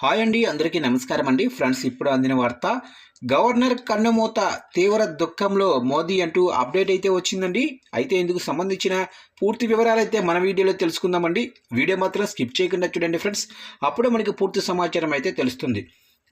Hi అండి అందరికీ నమస్కారం అండి. ఫ్రెండ్స్ ఇప్పుడు అందిన వార్త గవర్నర్ కన్నుమూత తీవ్ర దుఃఖంలో మోదీ అంటూ అప్డేట్ అయితే వచ్చిందండి. అయితే ఇందుకు సంబంధించిన పూర్తి వివరాలు అయితే మన వీడియోలో తెలుసుకుందామండి. వీడియో మాత్రం స్కిప్ చేయకుండా చూడండి ఫ్రెండ్స్. అప్పుడే మనకి పూర్తి సమాచారం అయితే తెలుస్తుంది.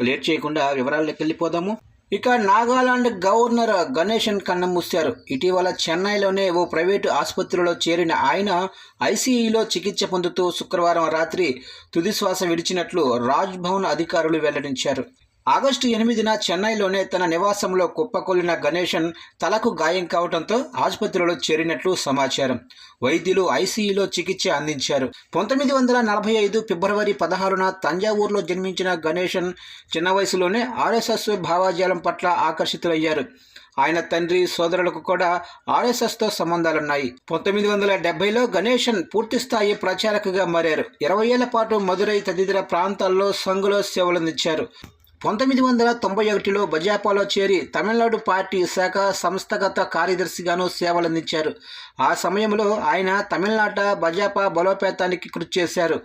లేట్ చేయకుండా వివరాల్లోకి వెళ్ళిపోదాము. ఇక నాగాలాండ్ గవర్నర్ గణేషన్ కన్నమూశారు. ఇటీవల చెన్నైలోనే ఓ ప్రైవేటు ఆసుపత్రిలో చేరిన ఆయన ఐసీఈలో చికిత్స పొందుతూ శుక్రవారం రాత్రి తుది శ్వాస విడిచినట్లు రాజ్భవన్ అధికారులు వెల్లడించారు. ఆగస్టు ఎనిమిదిన చెన్నైలోనే తన నివాసంలో కుప్పకొల్లిన గణేషన్ తలకు గాయం కావడంతో ఆసుపత్రిలో చేరినట్లు సమాచారం. వైద్యులు ఐసీయూలో చికిత్స అందించారు. పంతొమ్మిది వందల నలభై ఐదు ఫిబ్రవరి పదహారున తంజావూరులో జన్మించిన గణేషన్ చిన్న వయసులోనే ఆర్ఎస్ఎస్ భావాజాలం పట్ల ఆకర్షితులయ్యారు. ఆయన తండ్రి సోదరులకు కూడా ఆర్ఎస్ఎస్తో సంబంధాలున్నాయి. పంతొమ్మిది వందల డెబ్బైలో గణేషన్ పూర్తిస్థాయి ప్రచారకుగా మారారు. ఇరవై ఏళ్ళ పాటు మదురై తదితర ప్రాంతాల్లో సంఘులో సేవలందించారు. పంతొమ్మిది వందల తొంభై ఒకటిలో బజాపాలో చేరి తమిళనాడు పార్టీ శాఖ సంస్థగత కార్యదర్శిగాను సేవలందించారు. ఆ సమయంలో ఆయన తమిళనాట బజాపా బలోపేతానికి కృషి చేశారు.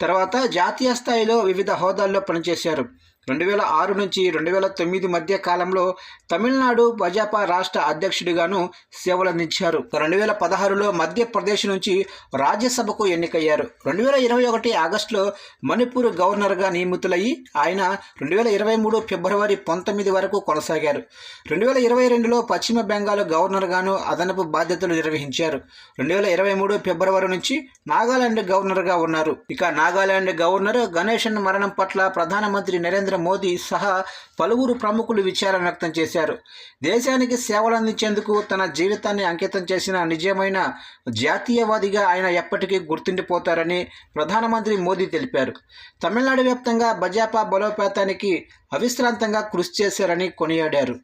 తర్వాత జాతీయ స్థాయిలో వివిధ హోదాల్లో పనిచేశారు. రెండు వేల ఆరు నుంచి రెండు వేల తొమ్మిది మధ్య కాలంలో తమిళనాడు భాజపా రాష్ట్ర అధ్యక్షుడిగాను సేవలందించారు. రెండు వేల పదహారులో మధ్యప్రదేశ్ నుంచి రాజ్యసభకు ఎన్నికయ్యారు. రెండు వేల ఇరవై ఒకటి ఆగస్టులో మణిపూర్ గవర్నర్గా నియమితులయ్యి ఆయన రెండు వేల ఇరవై మూడు ఫిబ్రవరి పంతొమ్మిది వరకు కొనసాగారు. రెండు వేల ఇరవై రెండులో పశ్చిమ బెంగాల్ గవర్నర్గాను అదనపు బాధ్యతలు నిర్వహించారు. రెండు వేల ఇరవై మూడు ఫిబ్రవరి నుంచి నాగాలాండ్ గవర్నర్గా ఉన్నారు. ఇక నాగాలాండ్ గవర్నర్ గణేశన్ మరణం పట్ల ప్రధానమంత్రి నరేంద్ర నరేంద్ర మోదీ సహా పలువురు ప్రముఖులు విచారం వ్యక్తం చేశారు. దేశానికి సేవలు అందించేందుకు తన జీవితాన్ని అంకితం చేసిన నిజమైన జాతీయవాదిగా ఆయన ఎప్పటికీ గుర్తుండిపోతారని ప్రధానమంత్రి మోదీ తెలిపారు. తమిళనాడు వ్యాప్తంగా బజాపా బలోపేతానికి అవిశ్రాంతంగా కృషి చేశారని కొనియాడారు.